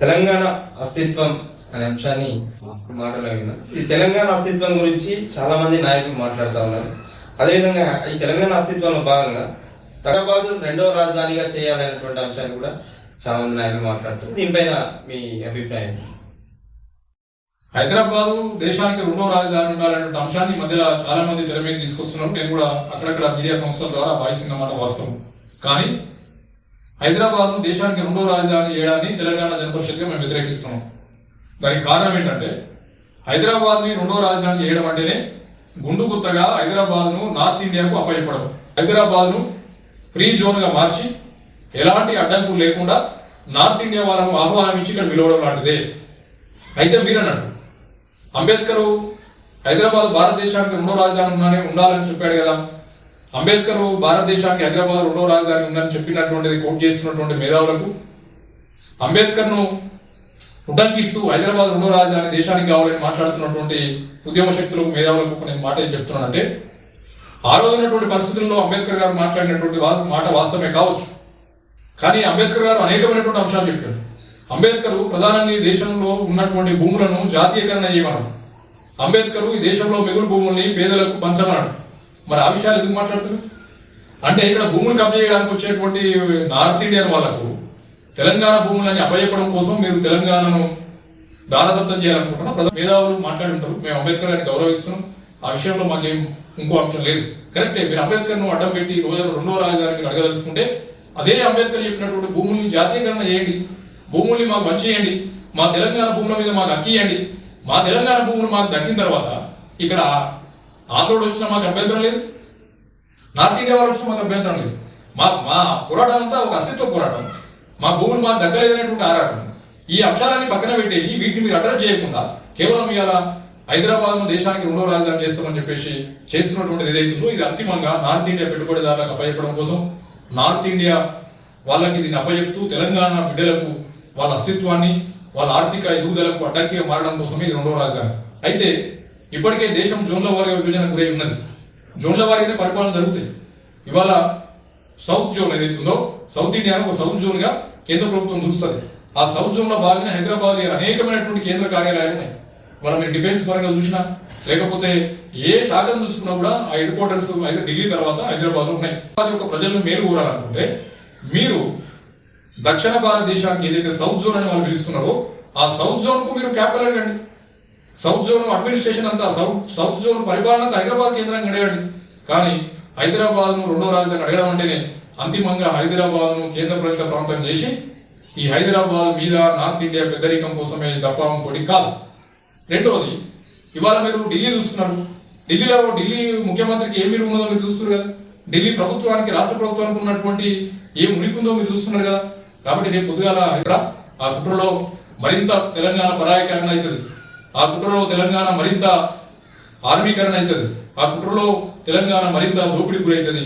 తెలంగాణ అస్తిత్వం అనే అంశాన్ని మాటలో ఈ తెలంగాణ అస్తిత్వం గురించి చాలా మంది నాయకులు మాట్లాడుతూ ఉన్నారు. అదేవిధంగా ఈ తెలంగాణ అస్తిత్వంలో భాగంగా హైదరాబాద్ రెండవ రాజధానిగా చేయాలనేటువంటి అంశాన్ని కూడా చాలా మంది నాయకులు మాట్లాడుతారు దీనిపైన మీ అభిప్రాయం? హైదరాబాదు దేశానికి రెండో రాజధాని ఉండాలనే అంశాన్ని మధ్యలో మధ్య చాలా మంది తెర మీద తీసుకొస్తున్నారు. నేను కూడా అక్కడక్కడ మీడియా సంస్థల ద్వారా వాయిస్తున్న మాట వాస్తవం. కానీ హైదరాబాద్ దేశానికి రెండో రాజధాని చేయడాన్ని తెలంగాణ జనపరిషత్గా మేము వ్యతిరేకిస్తున్నాం. దానికి కారణం ఏంటంటే హైదరాబాద్ని రెండో రాజధాని చేయడం అంటేనే గుండు గుత్తగా హైదరాబాద్ను నార్త్ ఇండియాకు అప్పయపడం హైదరాబాద్ను ఫ్రీ జోన్గా మార్చి ఎలాంటి అడ్డంకులు లేకుండా నార్త్ ఇండియా వాళ్ళను ఆహ్వానం ఇచ్చి ఇక్కడ పిలవడం లాంటిదే. అయితే మీరన్నాడు అంబేద్కర్ హైదరాబాద్ భారతదేశానికి రెండో రాజధాని ఉన్నానే ఉండాలని చెప్పాడు కదా. అంబేద్కర్ భారతదేశానికి హైదరాబాద్ రెండో రాజధాని ఉందని చెప్పినటువంటిది కోట్ చేస్తున్నటువంటి మేధావులకు అంబేద్కర్ను ఉటంకిస్తూ హైదరాబాద్ రెండో రాజధాని దేశానికి కావాలని మాట్లాడుతున్నటువంటి ఉద్యమ శక్తులకు మేధావులకు నేను మాట ఏం చెప్తున్నానంటే ఆ రోజున్నటువంటి పరిస్థితుల్లో అంబేద్కర్ గారు మాట్లాడినటువంటి మాట వాస్తవమే కావచ్చు. కానీ అంబేద్కర్ గారు అనేకమైనటువంటి అంశాలు చెప్పారు. అంబేద్కర్ ప్రధానంగా ఈ దేశంలో ఉన్నటువంటి భూములను జాతీయకరణ చేయమన్నాడు. అంబేద్కర్ ఈ దేశంలో మిగులు భూముల్ని పేదలకు పంచమన్నాడు. మరి ఆ విషయాలు ఎందుకు మాట్లాడుతున్నారు? అంటే ఇక్కడ భూములు కబ్జా చేయడానికి వచ్చేటువంటి నార్త్ ఇండియన్ వాళ్ళకు తెలంగాణ భూములని అప్పచెప్పడం కోసం మీరు తెలంగాణను దారదత్తం చేయాలనుకుంటున్నాం ప్రధాన మేధావులు మాట్లాడి ఉంటారు. మేము అంబేద్కర్ గారిని గౌరవిస్తున్నాం. ఆ విషయంలో మాకేం ఇంకో అంశం లేదు. కరెక్టే మీరు అంబేద్కర్ను అడ్డం పెట్టి రోజు రెండో రాజధానికి అడగదలుచుకుంటే అదే అంబేద్కర్ చెప్పినటువంటి భూముల్ని జాతీయకరణ చేయండి. భూముల్ని మాకు మంచి చేయండి. మా తెలంగాణ భూముల మీద మాకు అక్కియండి మా తెలంగాణ భూములు మాకు దక్కిన తర్వాత ఇక్కడ ఆంధ్రుడు వచ్చినా మాకు అభ్యంతరం లేదు. నార్త్ ఇండియా వాళ్ళు వచ్చిన మాకు అభ్యంతరం లేదు. మా మా పోరాటం అంతా ఒక అస్తిత్వ పోరాటం. మా భూములు మాకు దక్కలేదనేటువంటి ఆరాటం. ఈ అంశాలన్నీ పక్కన పెట్టేసి వీటిని మీరు అడ్రస్ చేయకుండా కేవలం ఇవాళ హైదరాబాద్ను దేశానికి రెండో రాజధాని చేస్తామని చెప్పేసి చేస్తున్నటువంటిది ఏదైతుందో ఇది అంతిమంగా నార్త్ ఇండియా పెట్టుబడిదారులకు అప్పచెప్పడం కోసం నార్త్ ఇండియా వాళ్ళకి దీన్ని అప్పచెప్తూ తెలంగాణ బిడ్డలకు వాళ్ళ అస్తిత్వాన్ని వాళ్ళ ఆర్థిక ఎదుగుదలకు అడ్డంకిగా మారడం కోసమే ఇది రెండో రాజధాని. అయితే ఇప్పటికే దేశం జోన్ల వారి విభజన గురై ఉన్నది. జోన్ల వారిగానే పరిపాలన జరుగుతుంది ఇవాళ సౌత్ జోన్ ఏదైతుందో సౌత్ ఇండియాను ఒక సౌత్ జోన్గా కేంద్ర ప్రభుత్వం చూస్తుంది ఆ సౌత్ జోన్లో భాగంగా హైదరాబాద్ అనేకమైనటువంటి కేంద్ర కార్యాలయాలు ఉన్నాయి. మనం మీరు డిఫెన్స్ పరంగా చూసినా లేకపోతే ఏ శాఖను చూసుకున్నా కూడా ఆ హెడ్ క్వార్టర్స్ అయితే ఢిల్లీ తర్వాత హైదరాబాద్ ఉన్నాయి. అది ఒక ప్రజలను మేలు కోరాలనుకుంటే మీరు దక్షిణ భారతదేశానికి ఏదైతే సౌత్ జోన్ అని వాళ్ళు పిలుస్తున్నారో ఆ సౌత్ జోన్కు మీరు క్యాపిటల్ అడగండి సౌత్ జోన్ అడ్మినిస్ట్రేషన్ అంతా సౌత్ సౌత్ జోన్ పరిపాలన హైదరాబాద్ కేంద్రంగా అడిగాడు కానీ హైదరాబాద్ను రెండో రాజధాని అడగడం అంటేనే అంతిమంగా హైదరాబాద్ను కేంద్ర ప్రభుత్వ ప్రాంతం చేసి ఈ హైదరాబాద్ మీద నార్త్ ఇండియా పెద్దరికం కోసమే తప్ప పొడి కాదు. రెండవది ఇవాళ మీరు ఢిల్లీ చూస్తున్నారు. ఢిల్లీలో ఢిల్లీ ముఖ్యమంత్రికి ఏం విలువ ఉన్నదో మీరు చూస్తున్నారు కదా. ఢిల్లీ ప్రభుత్వానికి రాష్ట్ర ప్రభుత్వానికి ఉన్నటువంటి ఏం ఉనికి మీరు చూస్తున్నారు కదా. కాబట్టి రేపు పొద్దుగాల ఆ కుట్రలో మరింత తెలంగాణ పరాయకరణ అవుతుంది. ఆ కుట్రలో తెలంగాణ మరింత ఆర్మీకరణ అవుతుంది. ఆ కుట్రలో తెలంగాణ మరింత దోపిడీ గురవుతుంది